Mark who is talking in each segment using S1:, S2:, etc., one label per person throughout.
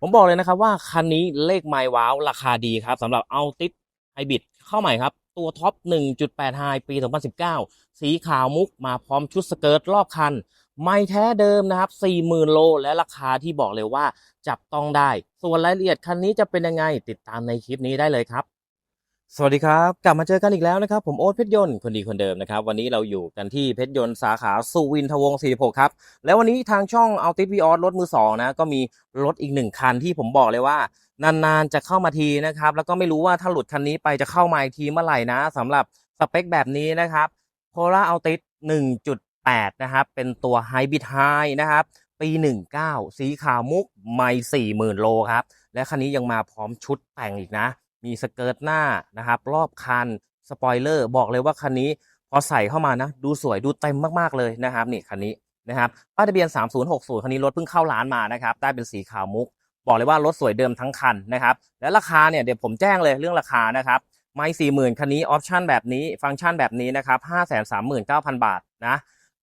S1: ผมบอกเลยนะครับว่าคันนี้เลขไมล์ว้าว ราคาดีครับสำหรับเอาติไฮบริดเข้าใหม่ครับ ตัวท็อป 1.8 ไฮปี 2019 สีขาวมุกมาพร้อมชุดสเกิร์ตรอบคัน ไม่แท้เดิมนะครับ 40,000 โล และราคาที่บอกเลยว่าจับต้องได้ ส่วนรายละเอียดคันนี้จะเป็นยังไงติดตามในคลิปนี้ได้เลยครับ สวัสดีครับ กลับมาเจอกันอีกแล้วนะครับ ผมโอ๊ตเพชรยนต์คนดีคนเดิมนะครับ วันนี้เราอยู่กันที่เพชรยนต์สาขาสุวินทวงศ์46 ครับ แล้ววันนี้ทางช่องเอาติสวีออสรถมือสองนะก็มีรถอีกหนึ่งคันที่ผมบอกเลยว่า นานๆจะเข้ามาทีนะครับ แล้วก็ไม่รู้ว่าถ้าหลุดคันนี้ไปจะเข้ามาอีกทีเมื่อไหร่นะสำหรับสเปคแบบนี้นะครับโพล่าเอาติส1.8 นะครับ เป็นตัวไฮบริดไฮนะครับปี 19 สีขาวมุกไม่40,000 โลครับและคันนี้ยังมาพร้อมชุดแต่งอีกนะ มีสเกิร์ตหน้านะครับ รอบคันสปอยเลอร์บอกเลยว่าคันนี้พอใส่เข้ามานะ ดูสวยดูเต็มมากๆเลยนะครับนี่คันนี้นะครับป้ายทะเบียน 3060 คันนี้รถเพิ่งเข้าร้านมานะครับได้เป็นสีขาวมุก บอกเลยว่ารถสวยเดิมทั้งคันนะครับ และราคาเนี่ยเดี๋ยวผมแจ้งเลยเรื่องราคานะครับไม่สี่หมื่นคันนี้ออปชันแบบนี้ฟังก์ชันแบบนี้นะครับห้าแสนสามหมื่นเก้าพันบาทนะ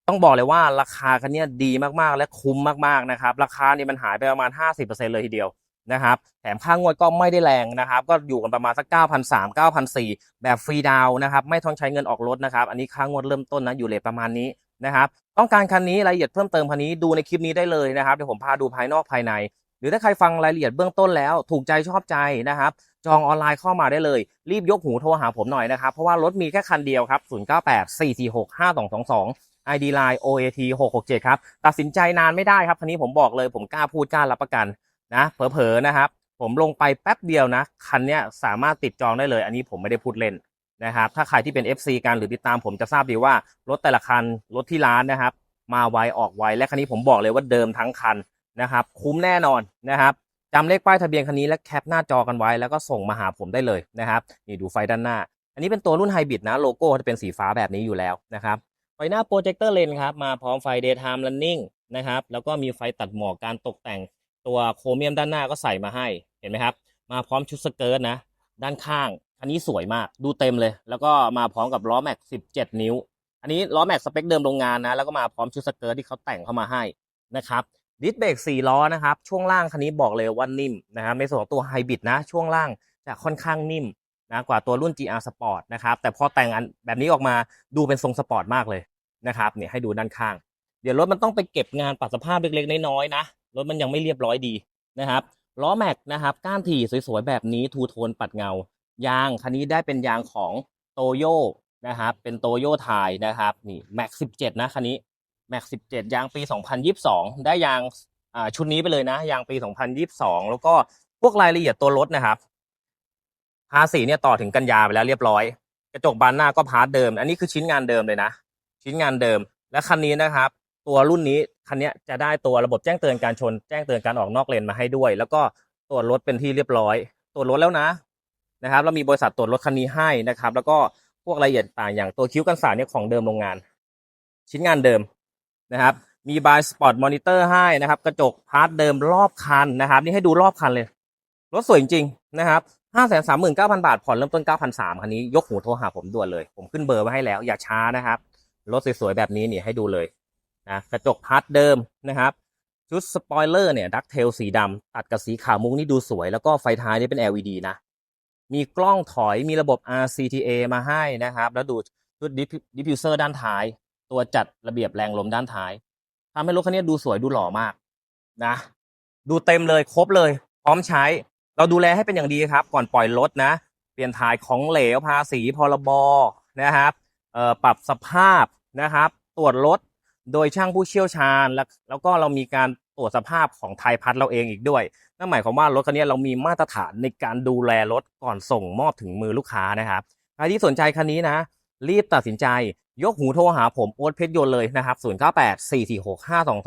S1: ต้องบอกเลยว่าราคาคันนี้ดีมากๆ และคุ้มมากๆนะครับราคาเนี่ยมันหายไปประมาณ 50%เลยทีเดียว นะครับแถมค่างวดก็ไม่ได้แรงนะครับ ก็อยู่กันประมาณสัก 9,300 9,400 แบบฟรีดาวน์นะครับ ไม่ต้องใช้เงินออกรถนะครับ อันนี้ค่างวดเริ่มต้นนะ อยู่เลทประมาณนี้นะครับ ต้องการคันนี้รายละเอียดเพิ่มเติมคันนี้ดูในคลิปนี้ได้เลยนะครับ เดี๋ยวผมพาดูภายนอกภายใน หรือถ้าใครฟังรายละเอียดเบื้องต้นแล้ว ถูกใจชอบใจนะครับ จองออนไลน์เข้ามาได้เลย รีบยกหูโทรหาผมหน่อยนะครับ เพราะว่ารถมีแค่คันเดียวครับ 098 446 5222 ID Line OAT 667 ครับ ตัดสินใจนานไม่ได้ครับ คันนี้ผมบอกเลย ผมกล้าพูดกล้ารับประกัน นะเผลอๆนะครับ ผมลงไปแป๊บเดียวนะ คันนี้สามารถติดจองได้เลย อันนี้ผมไม่ได้พูดเล่นนะครับ ถ้าใครที่เป็น FC กันหรือติดตามผมจะทราบดีว่ารถแต่ละคันรถที่ร้านนะครับ มาไวออกไวและคันนี้ผมบอกเลยว่าเดิมทั้งคันนะครับ คุ้มแน่นอนนะครับจำเลขป้ายทะเบียนคันนี้และแคปหน้าจอกันไว้แล้วก็ส่งมาหาผมได้เลยนะครับนี่ดูไฟด้านหน้า อันนี้เป็นตัวรุ่นไฮบริดนะโลโก้จะเป็นสีฟ้าแบบนี้อยู่แล้วนะครับไฟหน้าโปรเจคเตอร์เลนครับมาพร้อมไฟ daytime running นะครับแล้วก็มีไฟตัดหมอกการตกแต่ง ตัวโครเมียมด้านหน้าก็ใส่มาให้เห็นไหมครับ มาพร้อมชุดสเกิร์ตนะ ด้านข้างคันนี้สวยมากดูเต็มเลย แล้วก็มาพร้อมกับล้อแม็ก 17 นิ้ว อันนี้ล้อแม็กสเปคเดิมโรงงานนะ แล้วก็มาพร้อมชุดสเกิร์ตที่เขาแต่งเข้ามาให้นะครับดิสเบรก4ล้อนะครับช่วงล่างคันนี้บอกเลยว่านิ่มนะครับในส่วนของตัวไฮบริดนะ ช่วงล่างจะค่อนข้างนิ่มนะกว่าตัวรุ่น GR Sport นะครับแต่พอแต่งอันแบบนี้ออกมาดูเป็นทรงสปอร์ตมากเลยนะครับเนี่ยให้ดูด้านข้าง เดี๋ยวรถมันต้องไปเก็บงานปรับสภาพเล็กๆน้อยๆนะ รถมันยังไม่เรียบร้อยดีนะครับล้อแม็กนะครับก้านถี่สวยๆแบบนี้ทูโทนปัดเงา ยางคันนี้ได้เป็นยางของโตโยนะครับเป็นโตโยไทยนะครับนี่แม็ก17นะคันนี้แม็ก17ยางปี2022ได้ยางอ่าชุดนี้ไปเลยนะ ยางปี2022แล้วก็พวกรายละเอียดตัวรถนะครับภาษีเนี่ยต่อถึงกันยาไปแล้วเรียบร้อย กระจกบานหน้าก็พาร์ทเดิม อันนี้คือชิ้นงานเดิมเลยนะ ชิ้นงานเดิมและคันนี้นะครับ ตัวรุ่นนี้ คันนี้จะได้ตัวระบบแจ้งเตือนการชน แจ้งเตือนการออกนอกเลนมาให้ด้วย แล้วก็ตรวจรถเป็นที่เรียบร้อย ตรวจรถแล้วนะนะครับเรามีบริษัทตรวจรถคันนี้ให้นะครับ แล้วก็พวกรายละเอียดต่างอย่างตัวคิ้วกันสาดเนี่ยของเดิมโรงงาน ชิ้นงานเดิมนะครับ มีบายสปอร์ตมอนิเตอร์ให้นะครับ กระจกพาร์ทเดิมรอบคันนะครับ นี่ให้ดูรอบคันเลย รถสวยจริงๆนะครับห้าแสนสามหมื่นเก้าพันบาท ผ่อนเริ่มต้นเก้าพันสามคันนี้ยกหูโทรหาผมด่วนเลย ผมขึ้นเบอร์ไว้ให้แล้ว อย่าช้านะครับ รถสวยๆแบบนี้นี่ให้ดูเลย นะกระจกพาร์ทเดิมนะครับ ชุดสปอยเลอร์เนี่ยดักเทลสีดำตัดกับสีขาวมุกนี่ดูสวย แล้วก็ไฟท้ายนี่เป็น LED นะมีกล้องถอยมีระบบ RCTA มาให้นะครับ แล้วดูชุดดิฟฟิวเซอร์ด้านท้าย ตัวจัดระเบียบแรงลมด้านท้ายทำให้รถคันนี้ดูสวยดูหล่อมากนะดูเต็มเลยครบเลย พร้อมใช้ เราดูแลให้เป็นอย่างดีครับ ก่อนปล่อยรถนะ เปลี่ยนถ่ายของเหลวภาษีพรบนะครับเอ่อปรับสภาพนะครับ ตรวจรถ โดยช่างผู้เชี่ยวชาญ แล้วแล้วก็เรามีการตรวจสภาพของไทยพัฒน์เราเองอีกด้วยนั่นหมายความว่ารถคันนี้เรามีมาตรฐานในการดูแลรถก่อนส่งมอบถึงมือลูกค้านะครับใครที่สนใจคันนี้นะ รีบตัดสินใจยกหูโทรหาผมโอ๊ตเพชรยนเลยนะครับ 098 446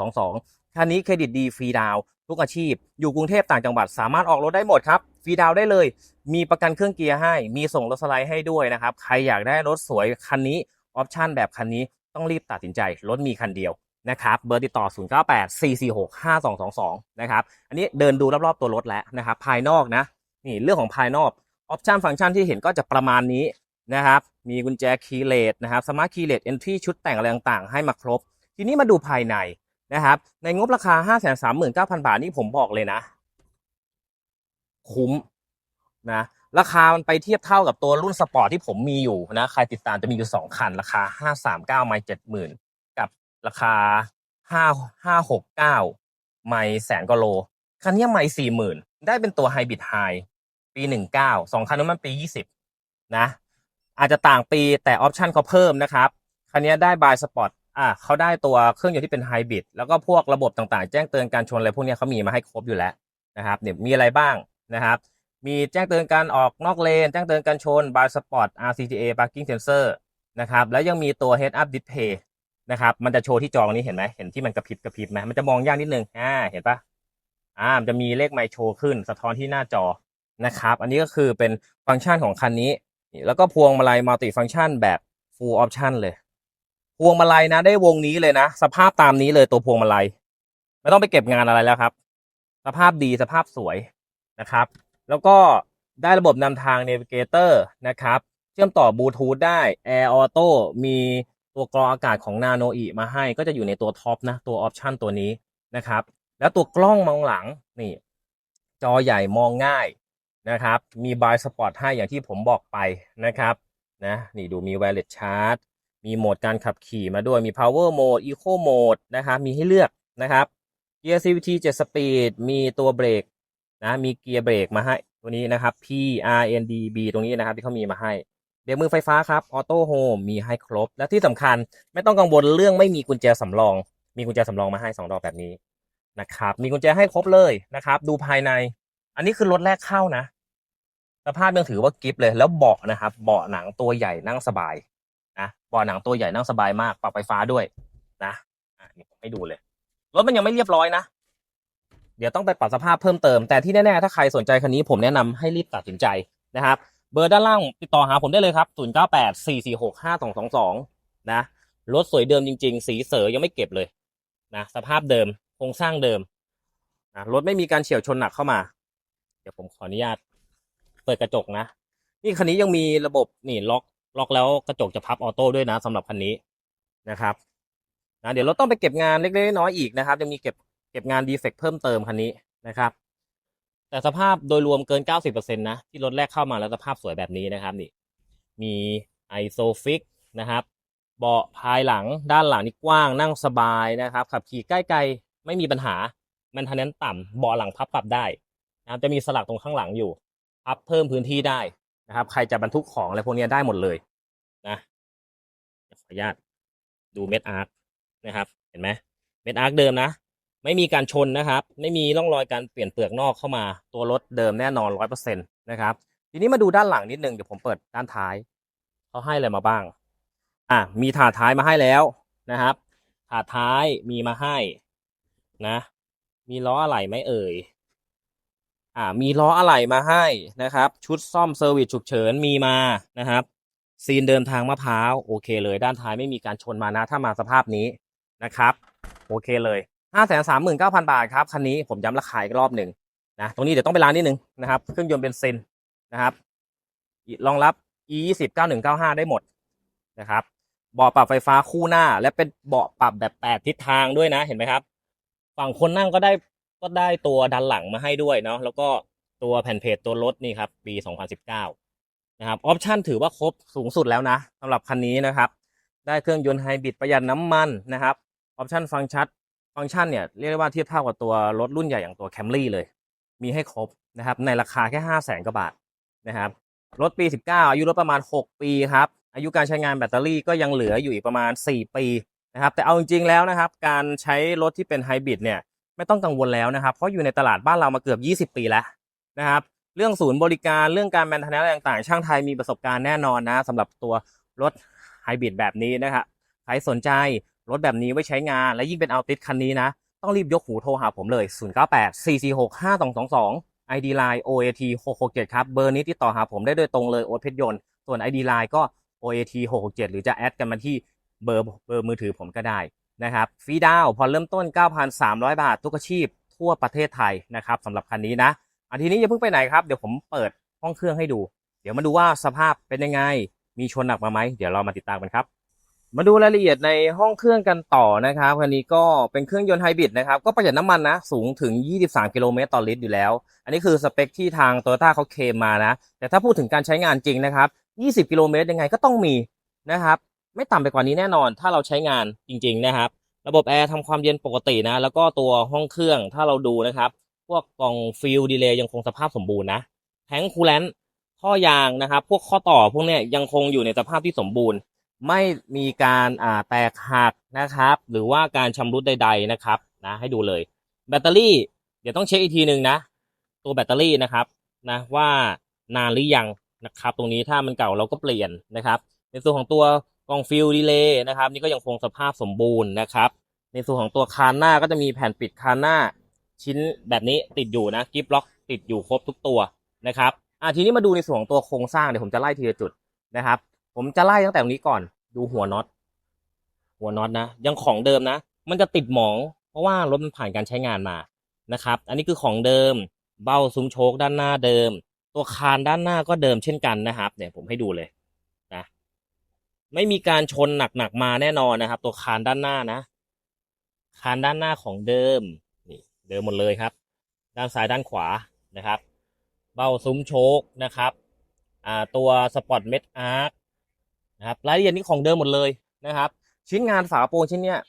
S1: 5222 คันนี้เครดิตดีฟรีดาวน์ทุกอาชีพ อยู่กรุงเทพต่างจังหวัดสามารถออกรถได้หมดครับฟรีดาวน์ได้เลย มีประกันเครื่องเกียร์ให้ มีส่งรถสไลด์ให้ด้วยนะครับ ใครอยากได้รถสวยคันนี้ออปชั่นแบบคันนี้ ต้องรีบตัดสินใจรถมีคันเดียวนะครับเบอร์ติดต่อ 098 446 5222 นะครับ อันนี้เดินดูรอบๆตัวรถแล้วนะครับ ภายนอกนะ นี่เรื่องของภายนอกออปชันฟังก์ชันที่เห็นก็จะประมาณนี้นะครับ มีกุญแจคีย์เลสนะครับสมาร์ทคีย์เลสเอนทรีชุดแต่งอะไรต่างๆ ให้มาครบ ทีนี้มาดูภายในนะครับ ในงบราคา 539,000 บาทนี่ผมบอกเลยนะ คุ้มนะ ราคามันไปเทียบเท่ากับตัวรุ่นสปอร์ตที่ผมมีอยู่นะ ใครติดตามจะมีอยู่สองคัน ราคาห้าสามเก้าไม่เจ็ดหมื่นกับราคาห้าห้าหกเก้าไม่แสนกว่าโล คันนี้ไม่สี่หมื่นได้เป็นตัวไฮบริดไฮปีหนึ่งเก้าสองคันนั้นมันปียี่สิบนะ อาจจะต่างปีแต่ออปชันเขาเพิ่มนะครับ คันนี้ได้บายสปอร์ตอะเขาได้ตัวเครื่องยนต์ที่เป็นไฮบริดแล้วก็พวกระบบต่างๆ แจ้งเตือนการชนอะไรพวกนี้เขามีมาให้ครบอยู่แล้วนะครับเนี่ยมีอะไรบ้างนะครับ มีแจ้งเตือนการออกนอกเลน แจ้งเตือนการชนบายสปอร์ต RCTA parking sensor นะครับ แล้วยังมีตัว head up display นะครับ มันจะโชว์ที่จอตรงนี้เห็นไหม เห็นที่มันกระพริบกระพริบไหมมันจะมองยากนิดนึง อ่า เห็นปะอ่า มันจะมีเลขไมค์โชว์ขึ้น สะท้อนที่หน้าจอ นะครับ อันนี้ก็คือเป็นฟังก์ชันของคันนี้ แล้วก็พวงมาลัยมัลติฟังก์ชันแบบ full option เลย พวงมาลัยนะ ได้วงนี้เลยนะ สภาพตามนี้เลยตัวพวงมาลัย ไม่ต้องไปเก็บงานอะไรแล้วครับ สภาพดี สภาพสวยนะครับ แล้วก็ได้ระบบนำทาง Navigator นะครับ เชื่อมต่อบลูทูธได้ Air Auto มีตัวกรองอากาศของ Nano E มาให้ก็จะอยู่ในตัวท็อปนะ ตัวออปชันตัวนี้นะครับ แล้วตัวกล้องมองหลังนี่ จอใหญ่มองง่ายนะครับ มีบายสปอร์ตให้อย่างที่ผมบอกไปนะครับนะนี่ดูมี wireless charge มีโหมดการขับขี่มาด้วยมี power mode eco mode นะครับ มีให้เลือกนะครับ Gear CVT 7 speed มีตัวเบรก นะมีเกียร์เบรกมาให้ตัวนี้นะครับ P R N D B ตรงนี้นะครับที่เขามีมาให้เบรกมือไฟฟ้าครับออโต้โฮมมีให้ครบ และที่สำคัญไม่ต้องกังวลเรื่องไม่มีกุญแจสำรอง มีกุญแจสำรองมาให้สองดอกแบบนี้นะครับ มีกุญแจให้ครบเลยนะครับ ดูภายใน อันนี้คือรถแรกเข้านะสภาพยังถือว่ากิฟเลย แล้วเบาะนะครับ เบาะหนังตัวใหญ่นั่งสบายนะเบาะหนังตัวใหญ่นั่งสบายมากปรับไฟฟ้าด้วยนะอะนี่ผมให้ดูเลยรถมันยังไม่เรียบร้อยนะ เดี๋ยวต้องไปปรับสภาพเพิ่มเติม แต่ที่แน่ๆ ถ้าใครสนใจคันนี้ผมแนะนำให้รีบตัดสินใจนะครับ เบอร์ด้านล่างติดต่อหาผมได้เลยครับ 0 9 8 4 4 6 5 2 2 2 นะ รถสวยเดิมจริง ๆ สีเสือยังไม่เก็บเลยนะ สภาพเดิม โครงสร้างเดิมนะรถไม่มีการเฉียวชนหนักเข้ามา เดี๋ยวผมขออนุญาต เปิดกระจกนะ นี่คันนี้ยังมีระบบนี่ล็อกล็อกแล้วกระจกจะพับออโต้ด้วยนะสำหรับคันนี้นะครับนะเดี๋ยวเราต้องไปเก็บงานเล็กๆน้อยๆอีกนะครับยังมีเก็บ ก็บงานดีเฟกเพิ่มเติมคันนี้นะครับ แต่สภาพโดยรวมเกิน 90%นะ ที่รถแรกเข้ามาแล้วสภาพสวยแบบนี้นะครับนี่ มีไอโซฟิกนะครับ เบาะภายหลังด้านหลังนี่กว้างนั่งสบายนะครับ ขับขี่ใกล้ๆ ไม่มีปัญหามันทันนั้นต่ำเบาะหลังพับปรับได้นะครับจะมีสลักตรงข้างหลังอยู่พับเพิ่มพื้นที่ได้นะครับ ใครจะบรรทุกของอะไรพวกนี้ได้หมดเลยนะขออนุญาตดูเม็ดอาร์คนะครับ เห็นไหมเม็ดอาร์คเดิมนะ ไม่มีการชนนะครับ ไม่มีร่องรอยการเปลี่ยนเปลือกนอกเข้ามา ตัวรถเดิมแน่นอนร้อยเปอร์เซ็นต์นะครับ ทีนี้มาดูด้านหลังนิดนึงเดี๋ยวผมเปิดด้านท้ายเขาให้อะไรมาบ้าง อะมีถาดท้ายมาให้แล้วนะครับ ถาดท้ายมีมาให้นะ มีล้ออะไหล่ไหมเอ่ย อ่า มีล้ออะไหล่มาให้นะครับ ชุดซ่อมเซอร์วิสฉุกเฉินมีมานะครับ ซีนเดินทางมะพร้าวโอเคเลย ด้านท้ายไม่มีการชนมานะถ้ามาสภาพนี้นะครับ โอเคเลย ห้าแสนสามหมื่นเก้าพันบาทครับ คันนี้ผมย้ำราคาอีกรอบหนึ่งนะตรงนี้เดี๋ยวต้องไปร้านนิดนึงนะครับ เครื่องยนต์เบนซินนะครับรองรับ e 2 0 9 1 9 5ได้หมดนะครับเบาะปรับไฟฟ้าคู่หน้า และเป็นเบาะปรับแบบแปดทิศทางด้วยนะเห็นไหมครับ ฝั่งคนนั่งก็ได้ก็ได้ตัวดันหลังมาให้ด้วยเนาะแล้วก็ตัวแผ่นเพจตัวรถนี่ครับ ปี 2019 นะครับออปชันถือว่าครบสูงสุดแล้วนะสำหรับคันนี้นะครับ ได้เครื่องยนต์ไฮบริดประหยัดน้ำมันนะครับออปชันฟังชัด ฟังก์ชันเนี่ยเรียกได้ว่าเทียบเท่ากับตัวรถรุ่นใหญ่อย่างตัวแคมรี่เลย มีให้ครบนะครับในราคาแค่5 0 0แสนกว่าบาทนะครับรถปี 19 อายุรถประมาณ 6 ปีครับอายุการใช้งานแบตเตอรี่ก็ยังเหลืออยู่อีกประมาณ 4 ปีนะครับแต่เอาจริงๆแล้วนะครับ การใช้รถที่เป็นไฮบริดเนี่ยไม่ต้องกังวลแล้วนะครับ เพราะอยู่ในตลาดบ้านเรามาเกือบ 20 ปีแล้วนะครับเรื่องศูนย์บริการเรื่องการแมนเทนแนนซ์ต่างๆ ช่างไทยมีประสบการณ์แน่นอนนะสำหรับตัวรถไฮบริดแบบนี้นะครับใครสนใจ รถแบบนี้ไว้ใช้งาน และยิ่งเป็นเอาติสคันนี้นะ ต้องรีบยกหูโทรหาผมเลย 098 446 5222 ID Line OAT 667ครับ เบอร์นี้ติดต่อหาผมได้โดยตรงเลยโอ๊ตเพชรยนต์ส่วน ID Line ก็ OAT 667หรือจะแอดกันมาที่เบอร์เบอร์มือถือผมก็ได้นะครับฟรีดาวน์พอเริ่มต้น 9,300 บาท ทุกอาชีพทั่วประเทศไทยนะครับสำหรับคันนี้นะอันทีนี้อย่าเพิ่งไปไหนครับ เดี๋ยวผมเปิดห้องเครื่องให้ดู เดี๋ยวมาดูว่าสภาพเป็นยังไง มีชนหนักมาไหม เดี๋ยวเรามาติดตามกันครับ มาดูรายละเอียดในห้องเครื่องกันต่อนะครับคันนี้ก็เป็นเครื่องยนต์ไฮบริดนะครับ ก็ประหยัดน้ำมันนะ สูงถึง 23 กิโลเมตรต่อลิตรอยู่แล้ว อันนี้คือสเปคที่ทางโตโยต้าเขาเคลมมานะ แต่ถ้าพูดถึงการใช้งานจริงนะครับ 20 กิโลเมตรยังไงก็ต้องมีนะครับ ไม่ต่ำไปกว่านี้แน่นอน ถ้าเราใช้งานจริง ๆ นะครับ ระบบแอร์ทำความเย็นปกตินะ แล้วก็ตัวห้องเครื่องถ้าเราดูนะครับ พวกกล่องฟิลดีเลย์ยังคงสภาพสมบูรณ์นะแทงคูลแลนต์ท่อยางนะครับ พวกข้อต่อพวกเนี้ยยังคงอยู่ในสภาพที่สมบูรณ์ ไม่มีการอ่าแตกหักนะครับ หรือว่าการชำรุดใด ๆนะครับนะให้ดูเลย แบตเตอรี่ เดี๋ยวต้องเช็คอีกทีหนึ่งนะ ตัวแบตเตอรี่นะครับนะว่านานหรือยังนะครับ ตรงนี้ถ้ามันเก่าเราก็เปลี่ยนนะครับ ในส่วนของตัวกล่องฟิลดีเลย์นะครับ นี่ก็ยังคงสภาพสมบูรณ์นะครับ ในส่วนของตัวคานหน้าก็จะมีแผ่นปิดคานหน้า ชิ้นแบบนี้ติดอยู่นะกิฟล็อกติดอยู่ครบทุกตัวนะครับอะทีนี้มาดูในส่วนของตัวโครงสร้างเดี๋ยวผมจะไล่ทีละจุดนะครับ ผมจะไล่ตั้งแต่ตรงนี้ก่อน ดูหัวน็อต หัวน็อตนะ ยังของเดิมนะ มันจะติดหมอง เพราะว่ารถมันผ่านการใช้งานมานะครับ อันนี้คือของเดิม เบ้าซุ้มโชคด้านหน้าเดิม ตัวคานด้านหน้าก็เดิมเช่นกันนะครับ เนี่ยผมให้ดูเลยนะ ไม่มีการชนหนักๆมาแน่นอนนะครับ ตัวคานด้านหน้านะ คานด้านหน้าของเดิม นี่ เดิมหมดเลยครับ ด้านซ้ายด้านขวานะครับ เบ้าซุ้มโชคนะครับ อ่าตัวสปอร์ตเม็ดอาร์ค นะครับรายละเอียดนี้ของเดิมหมดเลยนะครับ ชิ้นงานฝาโปรงชิ้นเนี้ย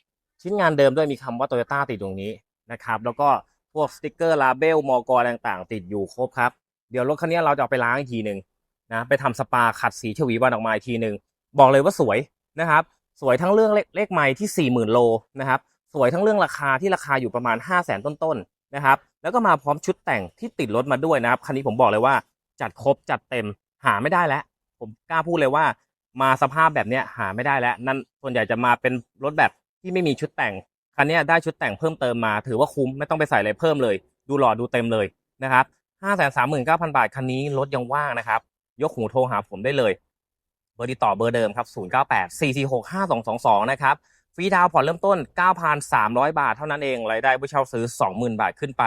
S1: ชิ้นงานเดิมด้วยมีคำว่าโตโยต้าติดตรงนี้นะครับแล้วก็พวกสติกเกอร์ลาเบลมอกรต่างๆ ติดอยู่ครบครับเดี๋ยวรถคันนี้เราจะเอาไปล้างอีกทีหนึ่งนะไปทำสปาขัดสีฉวีวันออกมาอีกทีหนึ่งบอกเลยว่าสวยนะครับ สวยทั้งเรื่องเลขเลขไม้ที่4 0,000โลนะครับสวยทั้งเรื่องราคาที่ราคาอยู่ประมาณ 5 0 0แสนต้นๆนะครับแล้วก็มาพร้อมชุดแต่งที่ติดรถมาด้วยนะครับคันนี้ผมบอกเลยว่าจัดครบจัดเต็มหาไม่ได้แล้ว ผมกล้าพูดเลยว่า มาสภาพแบบเนี้ยหาไม่ได้แล้ว นั่นส่วนใหญ่จะมาเป็นรถแบบที่ไม่มีชุดแต่ง คันนี้ได้ชุดแต่งเพิ่มเติมมา ถือว่าคุ้มไม่ต้องไปใส่อะไรเพิ่มเลย ดูหล่อดูเต็มเลยนะครับ5 3 9 0 0 0บาท คันนี้รถยังว่างนะครับ ยกหูโทรหาผมได้เลยเบอร์ติดต่อเบอร์เดิมครับ 098 446 5222 นะครับ ฟรีดาวน์ผ่อนเริ่มต้น 9,300 บาทเท่านั้นเอง รายได้ผู้เช่าซื้อ 20,000 บาทขึ้นไป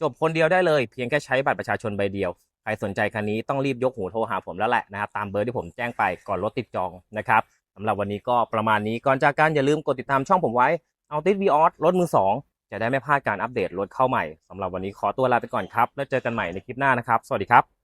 S1: จบคนเดียวได้เลย เพียงแค่ใช้บัตรประชาชนใบเดียว ครสนใจคันนี้ต้องรีบยกหูโทรหาผมแล้วแหละนะครับตามเบอร์ที่ผมแจ้งไปก่อนรถติดจองนะครับสำหรับวันนี้ก็ประมาณนี้ก่อนจากกันอย่าลืมกดติดตามช่องผมไว้เอาติดวีออสรถมือ2จะได้ไม่พลาดการอัปเดตรถเข้าใหม่สำหรับวันนี้ขอตัวลาไปก่อนครับ แล้วเจอกันใหม่ในคลิปหน้านะครับ สวัสดีครับ